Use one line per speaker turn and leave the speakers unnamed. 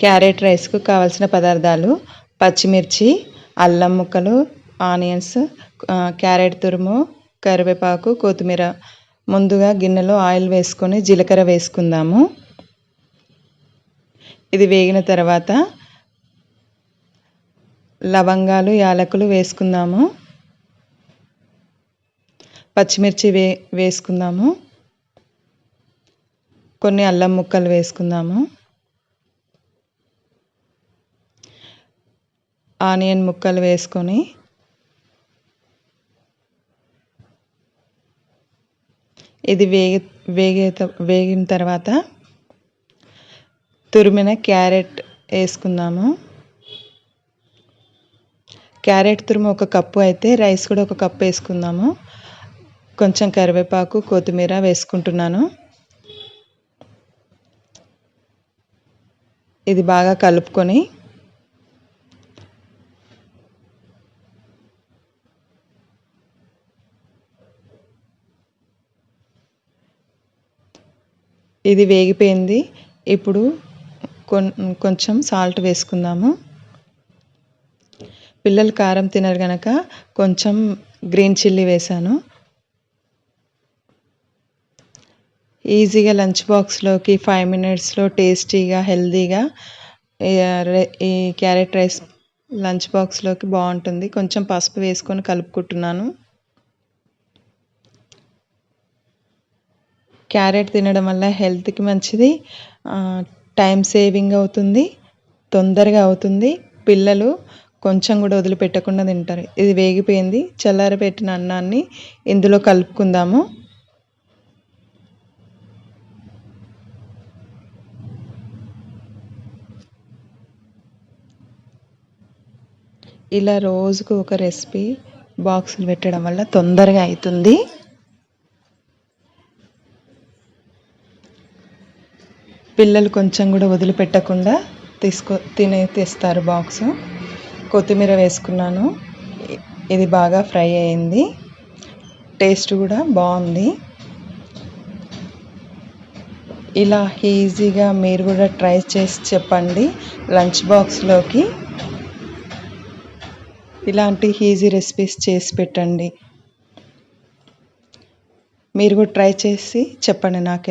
Carrot రైస్కు కావాల్సిన పదార్థాలు పచ్చిమిర్చి అల్లం ముక్కలు ఆనియన్స్ క్యారెట్ తురుము కరివేపాకు కొత్తిమీర. ముందుగా గిన్నెలో ఆయిల్ వేసుకొని జీలకర్ర వేసుకుందాము. ఇది వేగిన తర్వాత లవంగాలు యాలకులు వేసుకుందాము. పచ్చిమిర్చి వే వేసుకుందాము. కొన్ని అల్లం ముక్కలు వేసుకుందాము. ఆనియన్ ముక్కలు వేసుకొని ఇది వేగి వేగే వేగిన తర్వాత తురిమిన క్యారెట్ వేసుకుందాము. క్యారెట్ తురుము ఒక కప్పు అయితే రైస్ కూడా ఒక కప్పు వేసుకుందాము. కొంచెం కరివేపాకు కొత్తిమీర వేసుకుంటున్నాను. ఇది బాగా కలుపుకొని ఇది వేగిపోయింది. ఇప్పుడు కొంచెం సాల్ట్ వేసుకుందాము. పిల్లలు కారం తినరు కనుక కొంచెం గ్రీన్ చిల్లీ వేసాను ఈజీగా లంచ్ బాక్స్లోకి ఫైవ్ మినిట్స్లో టేస్టీగా హెల్తీగా ఈ క్యారెట్ రైస్ లంచ్ బాక్స్లోకి బాగుంటుంది. కొంచెం పసుపు వేసుకొని కలుపుకుంటున్నాను. క్యారెట్ తినడం వల్ల హెల్త్కి మంచిది. టైం సేవింగ్ అవుతుంది తొందరగా అవుతుంది. పిల్లలు కొంచెం కూడా వదిలిపెట్టకుండా తింటారు. ఇది వేగిపోయింది. చల్లారబెట్టిన అన్నాన్ని ఇందులో కలుపుకుందాము. ఇలా రోజుకు ఒక రెసిపీ బాక్సులు పెట్టడం వల్ల తొందరగా అవుతుంది. పిల్లలు కొంచెం కూడా వదిలిపెట్టకుండా తీసుకో తినే తెస్తారు బాక్స్. కొత్తిమీర వేసుకున్నాను. ఇది బాగా ఫ్రై అయింది. టేస్ట్ కూడా బాగుంది. ఇలా ఈజీగా మీరు కూడా ట్రై చేసి చెప్పండి లంచ్ బాక్స్లోకి. ఇలాంటి ఈజీ రెసిపీస్ చేసి పెట్టండి. మీరు కూడా ట్రై చేసి చెప్పండి నాకు